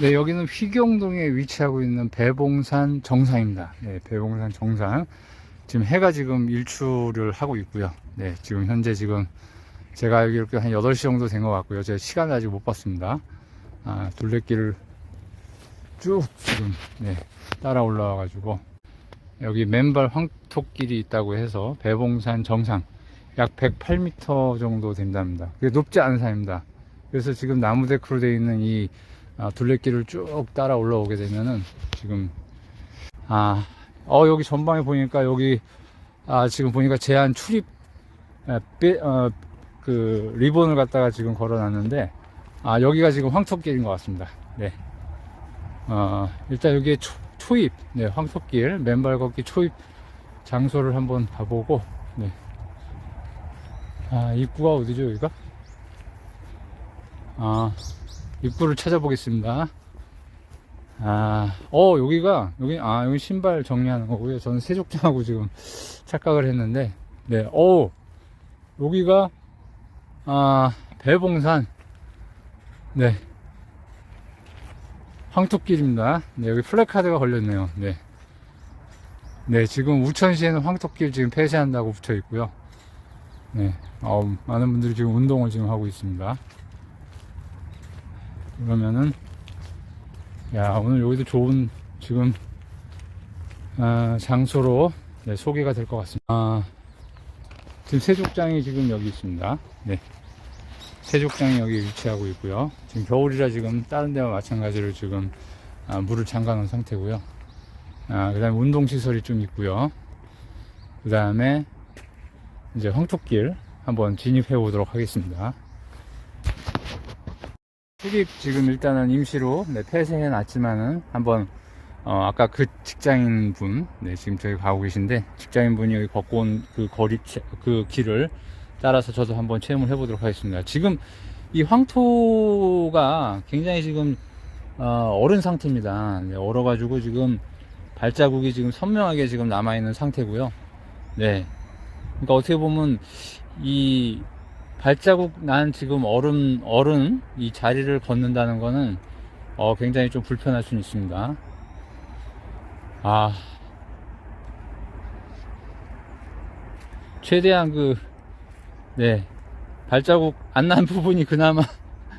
네, 여기는 휘경동에 위치하고 있는 배봉산 정상입니다. 네, 배봉산 정상. 지금 해가 지금 일출을 하고 있고요. 네, 지금 현재 지금 제가 여기 이렇게 한 8시 정도 된 것 같고요. 제가 시간을 아직 못 봤습니다. 아, 둘레길을 쭉 지금, 네, 따라 올라와가지고 여기 맨발 황토길이 있다고 해서 배봉산 정상 약 108m 정도 된답니다. 그게 높지 않은 산입니다. 그래서 지금 나무 데크로 되어 있는 이 아, 둘레길을 쭉 따라 올라오게 되면은 지금 아, 어 여기 전방에 보니까 여기 아 지금 보니까 제한 출입 아, 빼, 어, 그 리본을 갖다가 지금 걸어놨는데 아 여기가 지금 황토길인 것 같습니다. 네. 어 일단 여기에 초, 초입, 네 황토길 맨발 걷기 초입 장소를 한번 가보고 네. 아 입구가 어디죠 여기가? 아 입구를 찾아보겠습니다. 아, 어, 여기가, 여기, 아, 여기 신발 정리하는 거고요. 저는 세족장하고 지금 착각을 했는데, 네, 어 여기가, 아, 배봉산, 네, 황토길입니다. 네, 여기 플래카드가 걸렸네요. 네. 네, 지금 우천시에는 황토길 지금 폐쇄한다고 붙여 있고요. 네, 어, 많은 분들이 지금 운동을 지금 하고 있습니다. 그러면은 야 오늘 여기도 좋은 지금 아, 장소로 네, 소개가 될 것 같습니다. 아, 지금 세족장이 지금 여기 있습니다. 네. 세족장이 여기 위치하고 있고요. 지금 겨울이라 지금 다른 데와 마찬가지로 지금 아, 물을 잠가 놓은 상태고요. 아, 그 다음에 운동시설이 좀 있고요. 그 다음에 이제 황토길 한번 진입해 보도록 하겠습니다. 출입 지금 일단은 임시로 네, 폐쇄해 놨지만은 한번 어, 아까 그 직장인 분, 네, 지금 저기 가고 계신데 직장인 분이 여기 걷고 온 그 거리 체- 그 길을 따라서 저도 한번 체험을 해보도록 하겠습니다. 지금 이 황토가 굉장히 지금 어, 얼은 상태입니다. 네, 얼어가지고 지금 발자국이 지금 선명하게 지금 남아 있는 상태고요. 네, 그러니까 어떻게 보면 이 발자국 난 지금 얼음 얼은 이 자리를 걷는다는 거는 어 굉장히 좀 불편할 수는 있습니다. 아 최대한 그네 발자국 안 난 부분이 그나마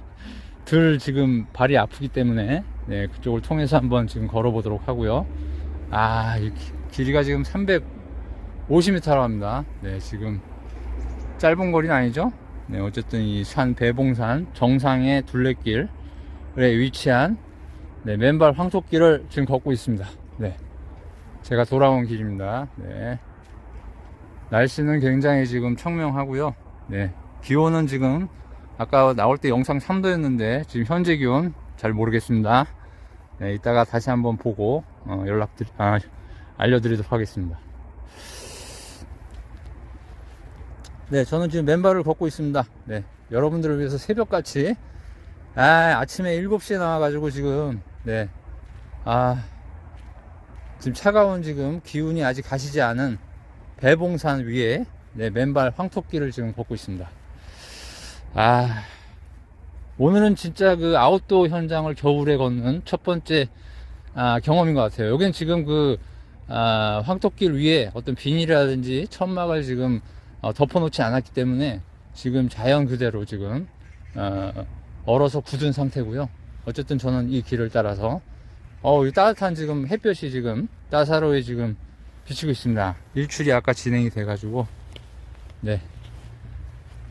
덜 지금 발이 아프기 때문에 네 그쪽을 통해서 한번 지금 걸어보도록 하고요. 기- 길이가 지금 350m라고 합니다. 네 지금 짧은 거리는 아니죠? 네, 어쨌든 이 산 배봉산 정상의 둘레길에 위치한 네, 맨발 황토길을 지금 걷고 있습니다. 네. 제가 돌아온 길입니다. 네. 날씨는 굉장히 지금 청명하고요. 네. 기온은 지금 아까 나올 때 영상 3도였는데 지금 현재 기온 잘 모르겠습니다. 네, 이따가 다시 한번 보고 어, 연락드리 아, 알려드리도록 하겠습니다. 네, 저는 지금 맨발을 걷고 있습니다. 네, 여러분들을 위해서 새벽같이, 아, 아침에 7시에 나와가지고 지금, 네, 아, 지금 차가운 지금 기운이 아직 가시지 않은 배봉산 위에, 네, 맨발 황토길을 지금 걷고 있습니다. 아, 오늘은 진짜 그 아웃도어 현장을 겨울에 걷는 첫 번째, 아, 경험인 것 같아요. 여긴 지금 그, 아, 황토길 위에 어떤 비닐이라든지 천막을 지금 어, 덮어놓지 않았기 때문에 지금 자연 그대로 지금 어, 얼어서 굳은 상태고요. 어쨌든 저는 이 길을 따라서 어, 이 따뜻한 지금 햇볕이 지금 따사로이 지금 비치고 있습니다. 일출이 아까 진행이 돼가지고 네.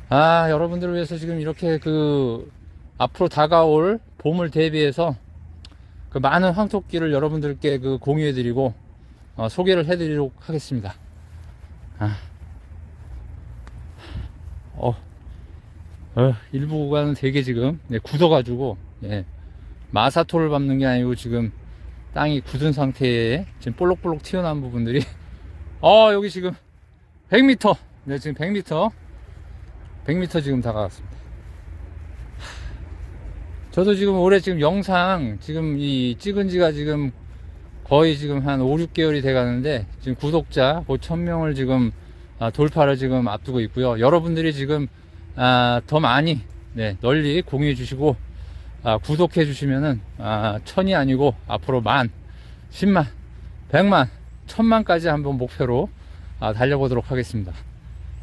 아 여러분들을 위해서 지금 이렇게 그 앞으로 다가올 봄을 대비해서 그 많은 황토길을 여러분들께 그 공유해드리고 어, 소개를 해드리도록 하겠습니다. 아. 어, 어, 일부 구간은 되게 지금 네, 굳어가지고 예, 마사토를 밟는 게 아니고 지금 땅이 굳은 상태에 지금 볼록볼록 튀어나온 부분들이. 어 여기 지금 100m 네 지금 100m 100m 지금 다가왔습니다. 저도 지금 올해 지금 영상 지금 이 찍은 지가 지금 거의 지금 한 5, 6개월이 돼 가는데 지금 구독자 5천명을 지금 아, 돌파를 지금 앞두고 있고요. 여러분들이 지금 아, 더 많이 네, 널리 공유해 주시고 아, 구독해 주시면은 아, 천이 아니고 앞으로 만, 십만, 백만, 천만까지 한번 목표로 아, 달려보도록 하겠습니다.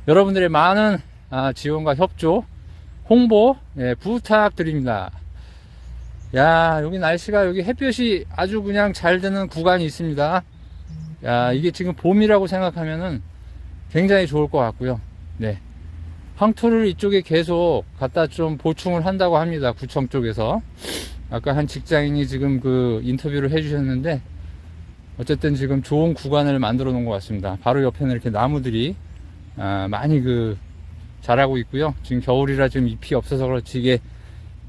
여러분들의 많은 아, 지원과 협조, 홍보 예, 부탁드립니다. 야 여기 날씨가 여기 햇볕이 아주 그냥 잘 드는 구간이 있습니다. 야 이게 지금 봄이라고 생각하면은 굉장히 좋을 것 같고요. 네. 황토를 이쪽에 계속 갖다 좀 보충을 한다고 합니다. 구청 쪽에서. 아까 한 직장인이 지금 그 인터뷰를 해주셨는데, 어쨌든 지금 좋은 구간을 만들어 놓은 것 같습니다. 바로 옆에는 이렇게 나무들이, 아, 많이 그, 자라고 있고요. 지금 겨울이라 좀 잎이 없어서 그렇지 이게,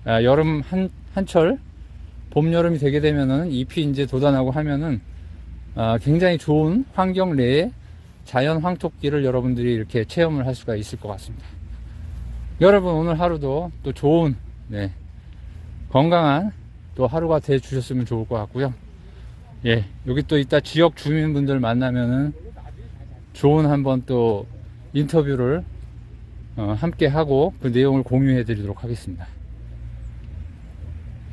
아, 여름 한, 한철, 봄, 여름이 되게 되면은 잎이 이제 돋아나고 하면은, 아, 굉장히 좋은 환경 내에 자연 황토끼를 여러분들이 이렇게 체험을 할 수가 있을 것 같습니다. 여러분 오늘 하루도 또 좋은 네, 건강한 또 하루가 돼 주셨으면 좋을 것 같고요. 예, 여기 또 이따 지역 주민분들 만나면은 좋은 한번 또 인터뷰를 어, 함께 하고 그 내용을 공유해 드리도록 하겠습니다.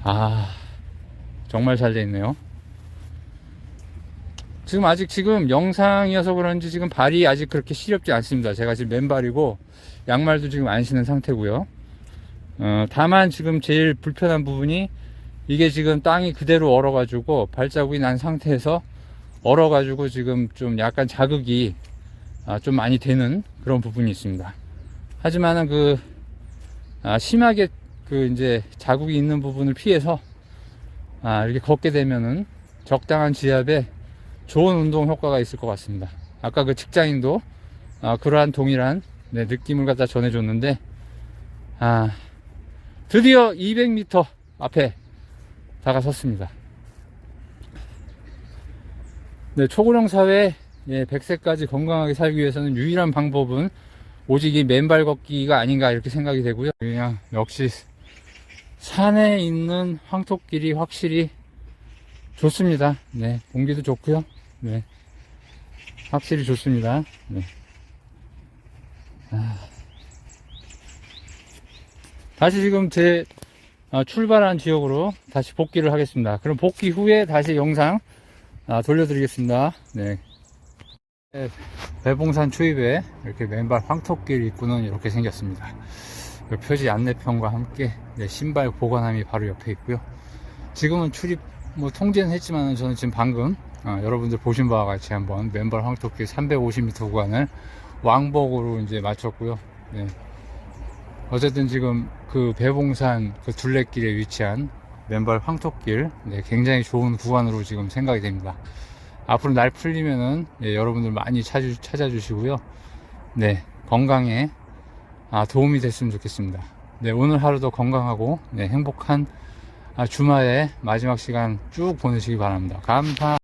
아, 정말 잘 돼 있네요. 지금 아직 지금 영상이어서 그런지 지금 발이 아직 그렇게 시렵지 않습니다. 제가 지금 맨발이고 양말도 지금 안 신은 상태고요. 어, 다만 지금 제일 불편한 부분이 이게 지금 땅이 그대로 얼어가지고 발자국이 난 상태에서 얼어가지고 지금 좀 약간 자극이 아, 좀 많이 되는 그런 부분이 있습니다. 하지만은 그 아, 심하게 그 이제 자국이 있는 부분을 피해서 아, 이렇게 걷게 되면은 적당한 지압에 좋은 운동 효과가 있을 것 같습니다. 아까 그 직장인도 아, 그러한 동일한 네, 느낌을 갖다 전해줬는데 아, 드디어 200m 앞에 다가섰습니다. 네, 초고령 사회 예, 100세까지 건강하게 살기 위해서는 유일한 방법은 오직 이 맨발 걷기가 아닌가 이렇게 생각이 되고요. 그냥 역시 산에 있는 황토길이 확실히 좋습니다. 네, 공기도 좋고요. 네, 확실히 좋습니다. 네. 아. 다시 지금 제 어, 출발한 지역으로 다시 복귀를 하겠습니다. 그럼 복귀 후에 다시 영상 아, 돌려드리겠습니다. 네. 네, 배봉산 추입에 이렇게 맨발 황토길 입구는 이렇게 생겼습니다. 그 표지 안내편과 함께 네, 신발 보관함이 바로 옆에 있고요. 지금은 출입 뭐 통제는 했지만 저는 지금 방금 어, 여러분들 보신 바와 같이 한번 맨발 황토길 350m 구간을 왕복으로 이제 마쳤고요. 네. 어쨌든 지금 그 배봉산 그 둘레길에 위치한 맨발 황토길 네, 굉장히 좋은 구간으로 지금 생각이 됩니다. 앞으로 날 풀리면은 예, 여러분들 많이 찾아, 찾아주시고요. 네 건강에 아, 도움이 됐으면 좋겠습니다. 네 오늘 하루도 건강하고 네, 행복한 아, 주말의 마지막 시간 쭉 보내시기 바랍니다. 감사.